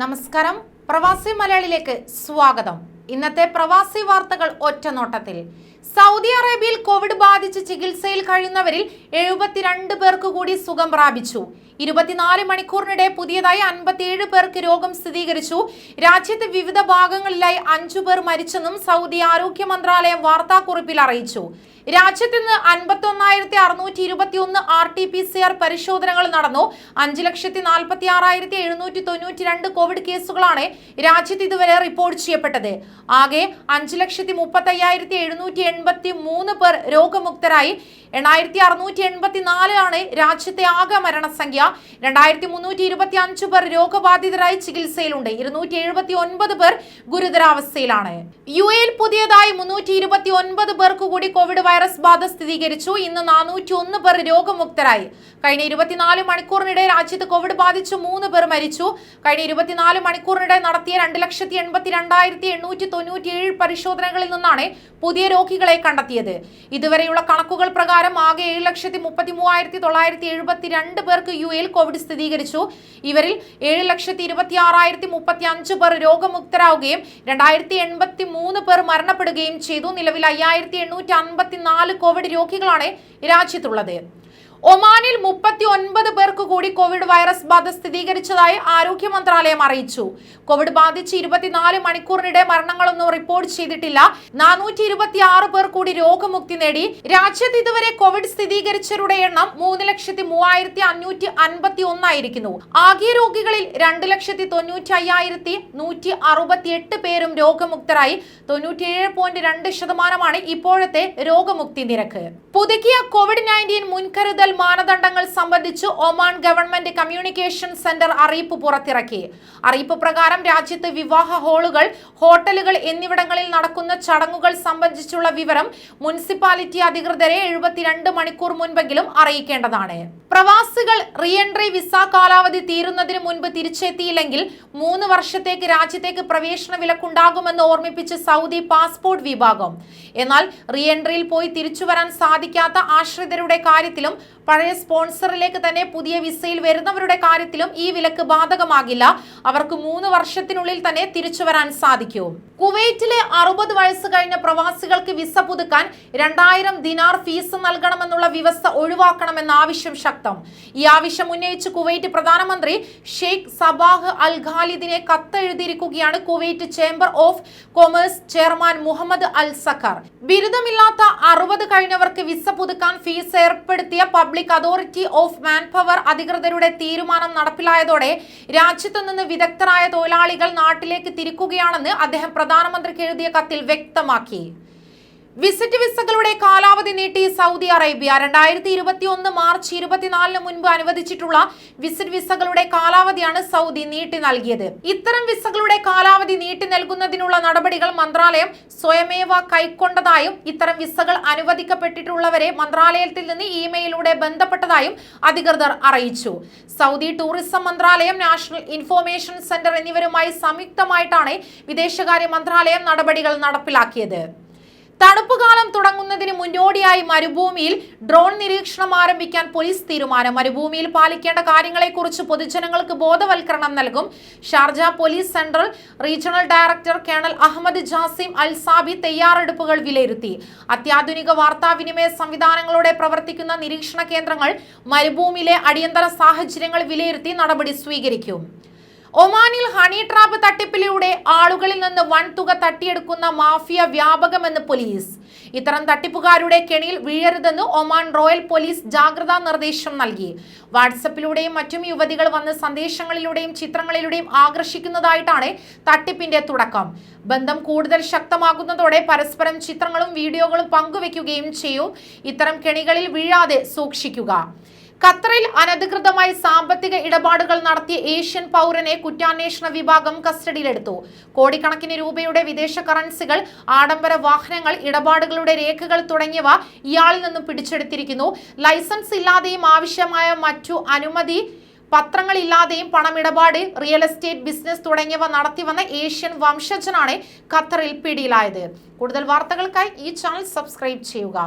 നമസ്കാരം. പ്രവാസി മലയാളിലേക്ക് സ്വാഗതം. ഇന്നത്തെ പ്രവാസി വാർത്തകൾ ഒറ്റനോട്ടത്തിൽ. സൗദി അറേബ്യയിൽ കോവിഡ് ബാധിച്ച് ചികിത്സയിൽ കഴിയുന്നവരിൽ എഴുപത്തിരണ്ട് പേർക്ക് കൂടി സുഖം പ്രാപിച്ചു. ഇരുപത്തിനാല് മണിക്കൂറിനിടെ പുതിയതായി അൻപത്തിയേഴ് പേർക്ക് രോഗം സ്ഥിരീകരിച്ചു. രാജ്യത്തെ വിവിധ ഭാഗങ്ങളിലായി അഞ്ചു പേർ മരിച്ചെന്നും സൗദി ആരോഗ്യ മന്ത്രാലയം വാർത്താക്കുറിപ്പിൽ അറിയിച്ചു. രാജ്യത്ത് ഇന്ന് അൻപത്തി ഒന്നായിരത്തി അറുന്നൂറ്റി ഇരുപത്തി ഒന്ന് R T P C R പരിശോധനകൾ നടന്നു. അഞ്ച് ലക്ഷത്തി നാൽപ്പത്തി ആറായിരത്തി എഴുന്നൂറ്റി തൊണ്ണൂറ്റി രണ്ട് കോവിഡ് കേസുകളാണ് രാജ്യത്ത് ഇതുവരെ റിപ്പോർട്ട് ചെയ്യപ്പെട്ടത്. ആകെ അഞ്ച് ലക്ഷത്തി മുപ്പത്തി അയ്യായിരത്തി എഴുന്നൂറ്റി എൺപത്തി മൂന്ന് പേർ രോഗമുക്തരായി. എണ്ണായിരത്തി അറുന്നൂറ്റി എൺപത്തി നാല് ആണ് രാജ്യത്തെ ആകെ മരണസംഖ്യ. രണ്ടായിരത്തി മുന്നൂറ്റി ഇരുപത്തി അഞ്ച് പേർ രോഗബാധിതരായി ചികിത്സയിലുണ്ട്. ഇരുന്നൂറ്റി എഴുപത്തി ഒൻപത് പേർ ഗുരുതരാവസ്ഥയിലാണ്. യു എയിൽ പുതിയതായി മുന്നൂറ്റി ഇരുപത്തി ഒൻപത് പേർക്ക് കൂടി കോവിഡ് വൈറസ് ബാധ സ്ഥിരീകരിച്ചു. ഇന്ന് നാനൂറ്റി ഒന്ന് പേർ രോഗമുക്തരായി. കഴിഞ്ഞ ഇരുപത്തിനാല് മണിക്കൂറിനിടെ രാജ്യത്ത് കോവിഡ് ബാധിച്ച് മൂന്ന് പേർ മരിച്ചു. കഴിഞ്ഞ ഇരുപത്തിനാല് മണിക്കൂറിനിടെ നടത്തിയ രണ്ട് ലക്ഷത്തി എൺപത്തി രണ്ടായിരത്തി എണ്ണൂറ്റി തൊണ്ണൂറ്റി ഏഴ് പരിശോധനകളിൽ നിന്നാണ് പുതിയ രോഗികളെ കണ്ടെത്തിയത് ഇതുവരെയുള്ള കണക്കുകൾ പ്രകാരം ആകെ ഏഴ് ലക്ഷത്തി മുപ്പത്തി മൂവായിരത്തി തൊള്ളായിരത്തി എഴുപത്തി രണ്ട് പേർക്ക് യു എയിൽ കോവിഡ് സ്ഥിരീകരിച്ചു. ഇവരിൽ ഏഴ് ലക്ഷത്തി ഇരുപത്തി ആറായിരത്തി മുപ്പത്തി അഞ്ച് പേർ രോഗമുക്തരാവുകയും രണ്ടായിരത്തി എൺപത്തി മൂന്ന് പേർ മരണപ്പെടുകയും ചെയ്തു. നിലവിൽ അയ്യായിരത്തി എണ്ണൂറ്റി അൻപത്തി നാല് കോവിഡ് രോഗികളാണ് രാജ്യത്തുള്ളത്. ഒമാനിൽ മുപ്പത്തി ഒൻപത് പേർക്ക് കൂടി കോവിഡ് വൈറസ് ബാധ സ്ഥിരീകരിച്ചതായി ആരോഗ്യ മന്ത്രാലയം അറിയിച്ചു. കോവിഡ് ബാധിച്ച് ഇരുപത്തിനാല് മണിക്കൂറിനിടെ മരണങ്ങളൊന്നും റിപ്പോർട്ട് ചെയ്തിട്ടില്ല. നാനൂറ്റി ഇരുപത്തി ആറ് പേർ കൂടി രോഗമുക്തി നേടി. രാജ്യത്ത് ഇതുവരെ കോവിഡ് സ്ഥിരീകരിച്ചവരുടെ എണ്ണം മൂന്ന് ലക്ഷത്തി മൂവായിരത്തി അഞ്ഞൂറ്റി അൻപത്തി ഒന്നായിരിക്കുന്നു ആകെ രോഗികളിൽ രണ്ട് ലക്ഷത്തി തൊണ്ണൂറ്റി അയ്യായിരത്തി നൂറ്റി അറുപത്തി എട്ട് പേരും രോഗമുക്തരായി. തൊണ്ണൂറ്റിയേഴ് പോയിന്റ് രണ്ട് ശതമാനമാണ് ഇപ്പോഴത്തെ രോഗമുക്തി നിരക്ക്. പുതുക്കിയ കോവിഡ് നയന്റീൻ മുൻകരുതൽ മാനദണ്ഡങ്ങൾ സംബന്ധിച്ച് ഒമാൻ ഗവൺമെന്റ് കമ്മ്യൂണിക്കേഷൻ സെന്റർ അറിയിപ്പ് പുറത്തിറക്കി. അറിയിപ്പ് പ്രകാരം രാജ്യത്ത് വിവാഹ ഹാളുകൾ ഹോട്ടലുകൾ എന്നിവിടങ്ങളിൽ നടക്കുന്ന ചടങ്ങുകൾ സംബന്ധിച്ചുള്ള വിവരം മുനിസിപ്പാലിറ്റി അധികൃതരെ എഴുപത്തിരണ്ട് മണിക്കൂർ മുൻപെങ്കിലും അറിയിക്കേണ്ടതാണ്. പ്രവാസികൾ റീഎൻട്രി വിസ കാലാവധി തീരുന്നതിന് മുൻപ് തിരിച്ചെത്തിയില്ലെങ്കിൽ മൂന്ന് വർഷത്തേക്ക് രാജ്യത്തേക്ക് പ്രവേശന വിലക്കുണ്ടാകുമെന്ന് ഓർമ്മിപ്പിച്ച് സൗദി പാസ്പോർട്ട് വിഭാഗം. എന്നാൽ റീഎൻട്രിയിൽ പോയി തിരിച്ചുവരാൻ സാധിക്കാത്ത ആശ്രിതരുടെ കാര്യത്തിലും പഴയ സ്പോൺസറിലേക്ക് തന്നെ പുതിയ വിസയിൽ വരുന്നവരുടെ കാര്യത്തിലും ഈ വിലക്ക് ബാധകമാകില്ല. അവർക്ക് മൂന്ന് വർഷത്തിനുള്ളിൽ തന്നെ തിരിച്ചു വരാൻ സാധിക്കും. കുവൈറ്റിലെ അറുപത് വയസ്സ് കഴിഞ്ഞ പ്രവാസികൾക്ക് വിസ പുതുക്കാൻ രണ്ടായിരം ദിനാർ ഫീസ് നൽകണമെന്നുള്ള വ്യവസ്ഥ ഒഴിവാക്കണമെന്ന ആവശ്യം ശക്തം. ഈ ആവശ്യം ഉന്നയിച്ച് കുവൈറ്റ് പ്രധാനമന്ത്രി ഷെയ്ഖ് സബാഹ് അൽ ഖാലിദിനെ കത്തെഴുതിയിരിക്കുകയാണ് Kuwait chamber of commerce chairman Mohammed Al Saqer. ബിരുദമില്ലാത്ത അറുപത് കഴിഞ്ഞവർക്ക് വിസ പുതുക്കാൻ ഫീസ് ഏർപ്പെടുത്തിയ public authority of man power അധികൃതരുടെ തീരുമാനം നടപ്പിലായതോടെ രാജ്യത്തു നിന്ന് വിദഗ്ധരായ തൊഴിലാളികൾ നാട്ടിലേക്ക് തിരിക്കുകയാണെന്ന് അദ്ദേഹം പ്രധാനമന്ത്രിക്ക് എഴുതിയ കത്തിൽ വ്യക്തമാക്കി. വിസിറ്റ് വിസകളുടെ കാലാവധി നീട്ടി സൗദി അറേബ്യ. രണ്ടായിരത്തി ഇരുപത്തി ഒന്ന് മാർച്ച് ഇരുപത്തിനാലിന് മുൻപ് അനുവദിച്ചിട്ടുള്ള വിസിറ്റ് വിസകളുടെ കാലാവധിയാണ് സൗദി നീട്ടി നൽകിയത്. ഇത്തരം വിസകളുടെ കാലാവധി നീട്ടി നൽകുന്നതിനുള്ള നടപടികൾ മന്ത്രാലയം സ്വയമേവ കൈക്കൊണ്ടതായും ഇത്തരം വിസകൾ അനുവദിക്കപ്പെട്ടിട്ടുള്ളവരെ മന്ത്രാലയത്തിൽ നിന്ന് ഇമെയിലൂടെ ബന്ധപ്പെട്ടതായും അധികൃതർ അറിയിച്ചു. സൗദി ടൂറിസം മന്ത്രാലയം നാഷണൽ ഇൻഫോർമേഷൻ സെന്റർ എന്നിവരുമായി സംയുക്തമായിട്ടാണ് വിദേശകാര്യ മന്ത്രാലയം നടപടികൾ നടപ്പിലാക്കിയത്. തണുപ്പുകാലം തുടങ്ങുന്നതിന് മുന്നോടിയായി മരുഭൂമിയിൽ ഡ്രോൺ നിരീക്ഷണം ആരംഭിക്കാൻ പോലീസ് തീരുമാനം. മരുഭൂമിയിൽ പാലിക്കേണ്ട കാര്യങ്ങളെക്കുറിച്ച് പൊതുജനങ്ങൾക്ക് ബോധവൽക്കരണം നൽകും. Sharjah police central regional director colonel Ahmed Jasim Al Sabi തയ്യാറെടുപ്പുകൾ വിലയിരുത്തി. അത്യാധുനിക വാർത്താവിനിമയ സംവിധാനങ്ങളോടെ പ്രവർത്തിക്കുന്ന നിരീക്ഷണ കേന്ദ്രങ്ങൾ മരുഭൂമിയിലെ അടിയന്തര സാഹചര്യങ്ങൾ വിലയിരുത്തി നടപടി സ്വീകരിക്കും. ഒമാനിൽ ഹണി ട്രാപ്പ് തട്ടിപ്പിലൂടെ ആളുകളിൽ നിന്ന് വൻ തുക തട്ടിയെടുക്കുന്ന മാഫിയ വ്യാപകമെന്ന് പോലീസ്. ഇത്തരം തട്ടിപ്പുകാരുടെ കെണിയിൽ വീഴരുതെന്ന് ഒമാൻ റോയൽ പോലീസ് ജാഗ്രതാ നിർദ്ദേശം നൽകി. വാട്സപ്പിലൂടെയും മറ്റും യുവതികൾ വന്ന് സന്ദേശങ്ങളിലൂടെയും ചിത്രങ്ങളിലൂടെയും ആകർഷിക്കുന്നതായിട്ടാണ് തട്ടിപ്പിന്റെ തുടക്കം. ബന്ധം കൂടുതൽ ശക്തമാകുന്നതോടെ പരസ്പരം ചിത്രങ്ങളും വീഡിയോകളും പങ്കുവെക്കുകയും ചെയ്യും. ഇത്തരം കെണികളിൽ വീഴാതെ സൂക്ഷിക്കുക. ഖത്തറിൽ അനധികൃതമായി സാമ്പത്തിക ഇടപാടുകൾ നടത്തിയ ഏഷ്യൻ പൗരനെ കുറ്റാന്വേഷണ വിഭാഗം കസ്റ്റഡിയിലെടുത്തു. കോടിക്കണക്കിന് രൂപയുടെ വിദേശ കറൻസികൾ ആഡംബര വാഹനങ്ങൾ ഇടപാടുകളുടെ രേഖകൾ തുടങ്ങിയവ ഇയാളിൽ നിന്നും പിടിച്ചെടുത്തിരിക്കുന്നു. ലൈസൻസ് ഇല്ലാതെയും ആവശ്യമായ മറ്റു അനുമതി പത്രങ്ങളില്ലാതെയും പണമിടപാട് റിയൽ എസ്റ്റേറ്റ് ബിസിനസ് തുടങ്ങിയവ നടത്തിവന്ന ഏഷ്യൻ വംശജനാണ് ഖത്തറിൽ പിടിയിലായത്. കൂടുതൽ വാർത്തകൾക്കായി ഈ ചാനൽ സബ്സ്ക്രൈബ് ചെയ്യുക.